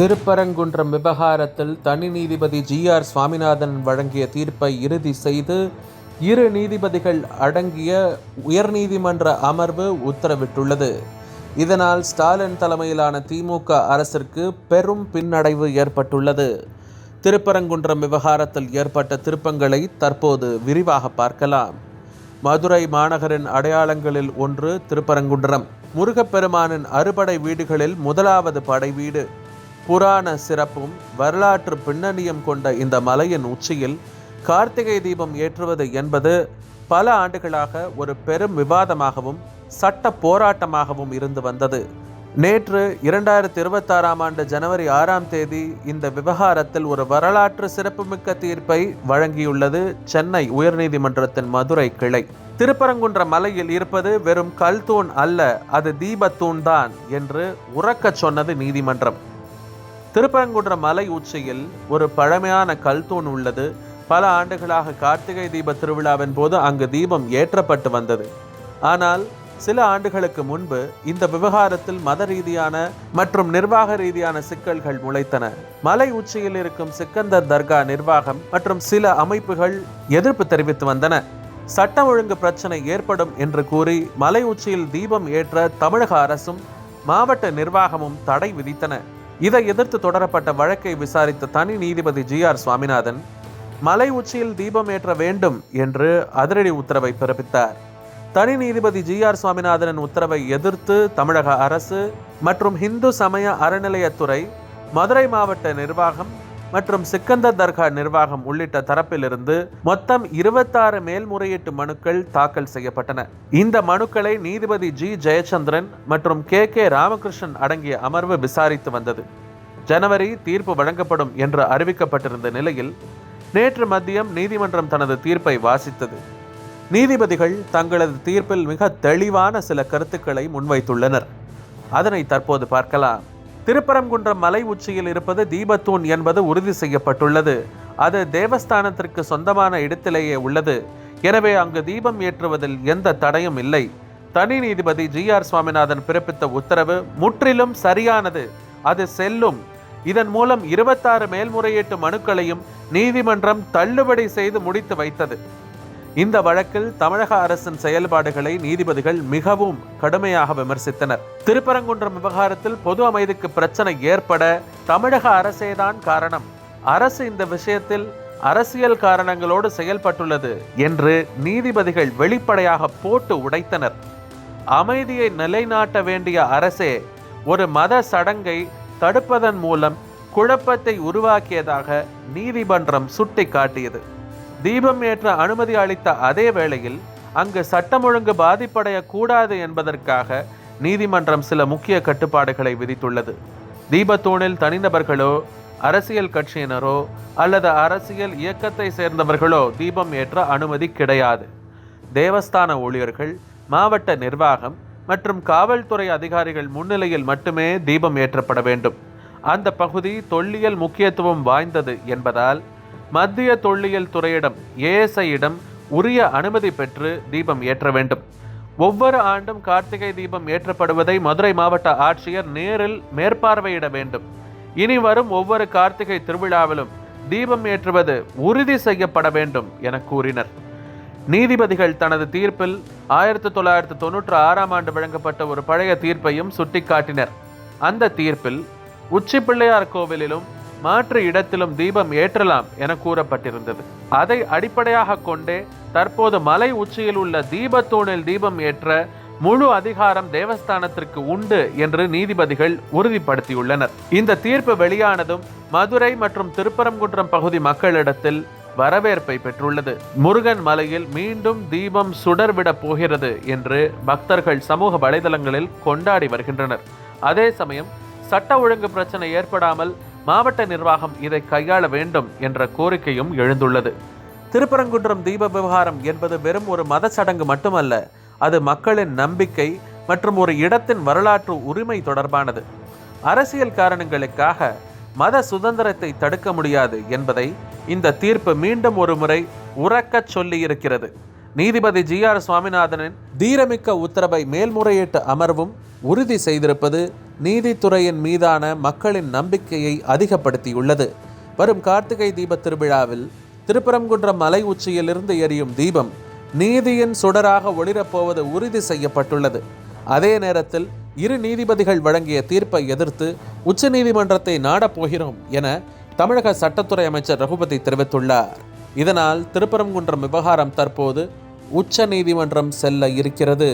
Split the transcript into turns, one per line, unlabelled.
திருப்பரங்குன்றம் விவகாரத்தில் தனி நீதிபதி ஜி ஆர் சுவாமிநாதன் வழங்கிய தீர்ப்பை இறுதி செய்து இரு நீதிபதிகள் அடங்கிய உயர்நீதிமன்ற அமர்வு உத்தரவிட்டுள்ளது. இதனால் ஸ்டாலின் தலைமையிலான திமுக அரசிற்கு பெரும் பின்னடைவு ஏற்பட்டுள்ளது. திருப்பரங்குன்றம் விவகாரத்தில் ஏற்பட்ட திருப்பங்களை தற்போது விரிவாக பார்க்கலாம். மதுரை மாநகரின் அடையாளங்களில் ஒன்று திருப்பரங்குன்றம். முருகப்பெருமானின் அறுபடை வீடுகளில் முதலாவது படை வீடு. புராண சிறப்பும் வரலாற்று பின்னணியும் கொண்ட இந்த மலையின் உச்சியில் கார்த்திகை தீபம் ஏற்றுவது என்பது பல ஆண்டுகளாக ஒரு பெரும் விவாதமாகவும் சட்ட போராட்டமாகவும் இருந்து வந்தது. நேற்று இரண்டாயிரத்தி இருபத்தாறாம் ஆண்டு ஜனவரி ஆறாம் தேதி இந்த விவகாரத்தில் ஒரு வரலாற்று சிறப்புமிக்க தீர்ப்பை வழங்கியுள்ளது சென்னை உயர்நீதிமன்றத்தின் மதுரை கிளை. திருப்பரங்குன்ற மலையில் இருப்பது வெறும் கல் தூண் அல்ல அது தீபத்தூண் தான் என்று உறக்கச் சொன்னது நீதிமன்றம். திருப்பரங்குன்ற மலை உச்சியில் ஒரு பழமையான கல் தூண் உள்ளது. பல ஆண்டுகளாக கார்த்திகை தீப திருவிழாவின் போது அங்கு தீபம் ஏற்றப்பட்டு வந்தது. ஆனால் சில ஆண்டுகளுக்கு முன்பு இந்த விவகாரத்தில் மத ரீதியான மற்றும் நிர்வாக ரீதியான சிக்கல்கள் முளைத்தன. மலை உச்சியில் இருக்கும் சிக்கந்தர் தர்கா நிர்வாகம் மற்றும் சில அமைப்புகள் எதிர்ப்பு தெரிவித்து வந்தன. சட்டம் ஒழுங்கு பிரச்சனை ஏற்படும் என்று கூறி மலை உச்சியில் தீபம் ஏற்ற தமிழக அரசும் மாவட்ட நிர்வாகமும் தடை விதித்தன. இதை எதிர்த்து தொடரப்பட்ட வழக்கை விசாரித்த தனி நீதிபதி ஜி ஆர் சுவாமிநாதன் மலை உச்சியில் தீபம் ஏற்ற வேண்டும் என்று அதிரடி உத்தரவை பிறப்பித்தார். தனி நீதிபதி ஜி ஆர் சுவாமிநாதனின் உத்தரவை எதிர்த்து தமிழக அரசு மற்றும் இந்து சமய அறநிலையத்துறை மதுரை மாவட்ட நிர்வாகம் மற்றும் சிக்கந்தர் தர்கா நிர்வாகம் உள்ளிட்ட தரப்பிலிருந்து மொத்தம் இருபத்தாறு மேல்முறையீட்டு மனுக்கள் தாக்கல் செய்யப்பட்டன. இந்த மனுக்களை நீதிபதி ஜி. ஜெயச்சந்திரன் மற்றும் கே. கே. ராமகிருஷ்ணன் அடங்கிய அமர்வு விசாரித்து வந்தது. ஜனவரி தீர்ப்பு வழங்கப்படும் என்று அறிவிக்கப்பட்டிருந்த நிலையில் நேற்று மதியம் நீதிமன்றம் தனது தீர்ப்பை வாசித்தது. நீதிபதிகள் தங்களது தீர்ப்பில் மிக தெளிவான சில கருத்துக்களை முன்வைத்துள்ளனர். அதனை தற்போது பார்க்கலாம். திருப்பரங்குன்றம் மலை உச்சியில் இருப்பது தீபத்தூண் என்பது உறுதி செய்யப்பட்டுள்ளது. அது தேவஸ்தானத்திற்கு சொந்தமான இடத்திலேயே உள்ளது. எனவே அங்கு தீபம் ஏற்றுவதில் எந்த தடையும் இல்லை. தனி நீதிபதி ஜி ஆர் சுவாமிநாதன் பிறப்பித்த உத்தரவு முற்றிலும் சரியானது. அது செல்லும். இதன் மூலம் இருபத்தாறு மேல்முறையீட்டு மனுக்களையும் நீதிமன்றம் தள்ளுபடி செய்து முடித்து வைத்தது. இந்த வழக்கில் தமிழக அரசின் செயல்பாடுகளை நீதிபதிகள் மிகவும் கடுமையாக விமர்சித்தனர். திருப்பரங்குன்றம் விவகாரத்தில் பொது அமைதிக்கு பிரச்சனை ஏற்பட தமிழக அரசேதான் காரணம். அரசு இந்த விஷயத்தில் அரசியல் காரணங்களோடு செயல்பட்டுள்ளது என்று நீதிபதிகள் வெளிப்படையாக போட்டு உடைத்தனர். அமைதியை நிலைநாட்ட வேண்டிய அரசே ஒரு மத சடங்கை தடுப்பதன் மூலம் குழப்பத்தை உருவாக்கியதாக நீதிமன்றம் சுட்டிக்காட்டியது. தீபம் ஏற்ற அனுமதி அளித்த அதே வேளையில் அங்கு சட்டம் ஒழுங்கு பாதிப்படையக்கூடாது என்பதற்காக நீதிமன்றம் சில முக்கிய கட்டுப்பாடுகளை விதித்துள்ளது. தீபத்தூணில் தனிநபர்களோ அரசியல் கட்சியினரோ அல்லது அரசியல் இயக்கத்தை சேர்ந்தவர்களோ தீபம் ஏற்ற அனுமதி கிடையாது. தேவஸ்தான ஊழியர்கள் மாவட்ட நிர்வாகம் மற்றும் காவல்துறை அதிகாரிகள் முன்னிலையில் மட்டுமே தீபம் ஏற்றப்பட வேண்டும். அந்த பகுதி தொல்லியல் முக்கியத்துவம் வாய்ந்தது என்பதால் மத்திய தொல்லியல் துறையிடம் ஏஎஸ்ஐயிடம் உரிய அனுமதி பெற்று தீபம் ஏற்ற வேண்டும். ஒவ்வொரு ஆண்டும் கார்த்திகை தீபம் ஏற்றப்படுவதை மதுரை மாவட்ட ஆட்சியர் நேரில் மேற்பார்வையிட வேண்டும். இனி வரும் ஒவ்வொரு கார்த்திகை திருவிழாவிலும் தீபம் ஏற்றுவது உறுதி செய்யப்பட வேண்டும் என கூறினர். நீதிபதிகள் தனது தீர்ப்பில் ஆயிரத்தி தொள்ளாயிரத்தி தொன்னூற்றி ஆறாம் ஆண்டு வழங்கப்பட்ட ஒரு பழைய தீர்ப்பையும் சுட்டிக்காட்டினர். அந்த தீர்ப்பில் உச்சி பிள்ளையார் கோவிலிலும் மாற்று இடத்திலும் தீபம் ஏற்றலாம் என கூறப்பட்டிருந்தது. அதை அடிப்படையாக கொண்டே தற்போது மலை உச்சியில் உள்ள தீபத்தூணில் தீபம் ஏற்ற முழு அதிகாரம் தேவஸ்தானத்திற்கு உண்டு என்று நீதிபதிகள் உறுதிப்படுத்தியுள்ளனர். இந்த தீர்ப்பு வெளியானதும் மதுரை மற்றும் திருப்பரங்குன்றம் பகுதி மக்களிடத்தில் வரவேற்பை பெற்றுள்ளது. முருகன் மலையில் மீண்டும் தீபம் சுடர்விடப் போகிறது என்று பக்தர்கள் சமூக வலைதளங்களில் கொண்டாடி வருகின்றனர். அதே சமயம் சட்ட ஒழுங்கு பிரச்சனை ஏற்படாமல் மாவட்ட நிர்வாகம் இதை கையாள வேண்டும் என்ற கோரிக்கையும் எழுந்துள்ளது. திருப்பரங்குன்றம் தீப விவகாரம் என்பது வெறும் ஒரு மத சடங்கு மட்டுமல்ல அது மக்களின் நம்பிக்கை மற்றும் ஒரு இடத்தின் வரலாற்று உரிமை தொடர்பானது. அரசியல் காரணங்களுக்காக மத சுதந்திரத்தை தடுக்க முடியாது என்பதை இந்த தீர்ப்பு மீண்டும் ஒரு முறை உறக்கச் சொல்லியிருக்கிறது. நீதிபதி ஜி ஆர் சுவாமிநாதனின் தீரமிக்க உத்தரவை மேல்முறையீட்டு அமர்வும் உறுதி செய்திருப்பது நீதித்துறையின் மீதான மக்களின் நம்பிக்கையை அதிகப்படுத்தியுள்ளது. வரும் கார்த்திகை தீப திருவிழாவில் திருப்பரங்குன்றம் மலை உச்சியிலிருந்து எரியும் தீபம் நீதியின் சுடராக ஒளிரப்போவது உறுதி செய்யப்பட்டுள்ளது. அதே நேரத்தில் இரு நீதிபதிகள் வழங்கிய தீர்ப்பை எதிர்த்து உச்சநீதிமன்றத்தை நாடப் போகிறோம் என தமிழக சட்டத்துறை அமைச்சர் ரகுபதி தெரிவித்துள்ளார். இதனால் திருப்பரங்குன்றம் விவகாரம் தற்போது உச்ச நீதிமன்றம் செல்ல இருக்கிறது.